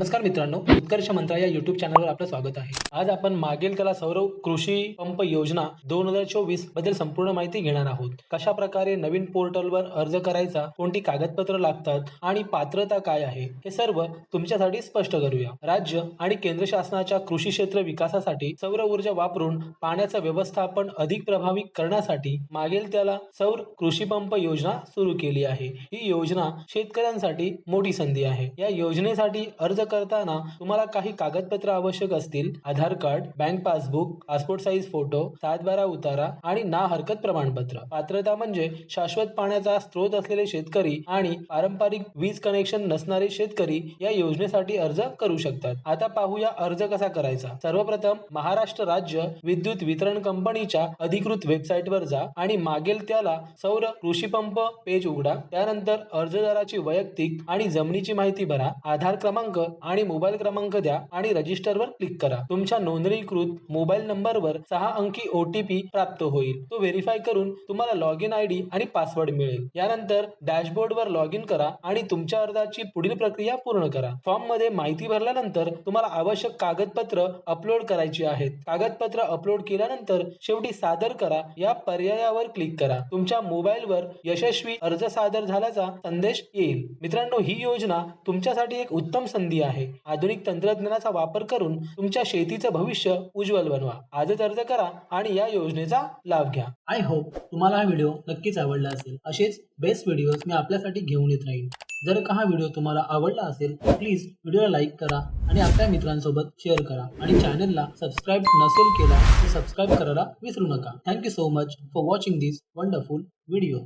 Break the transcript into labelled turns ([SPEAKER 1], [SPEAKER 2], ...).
[SPEAKER 1] नमस्कार मित्रांनो उत्कर्ष मंत्रा या युट्यूब चॅनलवर आपलं स्वागत आहे. आज आपण मागेल त्याला सौर कृषी पंप योजना दोन हजार चोवीसबद्दल संपूर्ण माहिती घेणार आहोत. कशा प्रकारे नवीन पोर्टलवर अर्ज करायचा कोणती कागदपत्र लागतात आणि पात्रता काय आहे हे सर्व तुमच्यासाठी स्पष्ट करूया. राज्य आणि केंद्र शासनाच्या कृषी क्षेत्र विकासासाठी सौर ऊर्जा वापरून पाण्याचं व्यवस्थापन अधिक प्रभावी करण्यासाठी मागेल त्याला सौर कृषी पंप योजना सुरू केली आहे. ही योजना शेतकऱ्यांसाठी मोठी संधी आहे. या योजनेसाठी अर्ज करताना तुम्हाला काही कागदपत्र आवश्यक असतील Aadhaar card bank passbook passport size photo सातबारा उतारा आणि ना हरकत प्रमाणपत्र. पात्रता म्हणजे शाश्वत पाण्याचा स्रोत असलेले शेतकरी आणि पारंपरिक वीज कनेक्शन नसणारे शेतकरी या योजनेसाठी अर्ज करू शकतात. आता पाहूया अर्ज कसा करायचा. सर्वप्रथम महाराष्ट्र राज्य विद्युत वितरण कंपनीच्या अधिकृत वेबसाईटवर जा आणि मागेल त्याला सौर कृषी पंप पेज उघडा. त्यानंतर अर्जदाराची वैयक्तिक आणि जमिनीची माहिती भरा. आधार क्रमांक आणि मोबाईल क्रमांक द्या आणि रजिस्टरवर क्लिक करा. तुमच्या नोंदणीकृत मोबाईल नंबरवर सहा अंकी ओटीपी प्राप्त होईल. तो व्हेरीफाय करून तुम्हाला लॉग इन आय डी आणि पासवर्ड मिळेल. यानंतर डॅशबोर्डवर लॉग इन करा आणि तुमच्या अर्जाची पुढील प्रक्रिया पूर्ण करा. फॉर्ममध्ये माहिती भरल्यानंतर तुम्हाला आवश्यक कागदपत्र अपलोड करायची आहेत. कागदपत्र अपलोड केल्यानंतर शेवटी सादर करा. या पर्यायावर क्लिक करा. तुमच्या मोबाईलवर यशस्वी अर्ज सादर झाल्याचा संदेश येईल. मित्रांनो ही योजना तुमच्यासाठी एक उत्तम संधी आहे. आधुनिक तंत्रज्ञानाचा वापर करून तुमच्या शेतीचं भविष्य उज्ज्वल बनवा. आजच अर्ज करा आणि या योजनेचा लाभ घ्या. आय होप तुम्हाला हा व्हिडिओ नक्कीच आवडला असेल. असेच बेस्ट व्हिडिओ मी आपल्यासाठी घेऊन येत राहीन. जर का हा व्हिडिओ तुम्हाला आवडला असेल तर प्लीज व्हिडिओला लाईक करा आणि आपल्या मित्रांसोबत शेअर करा आणि चॅनलला सबस्क्राईब नसेल केला तर सबस्क्राईब करायला विसरू नका. Thank you so much for watching this wonderful video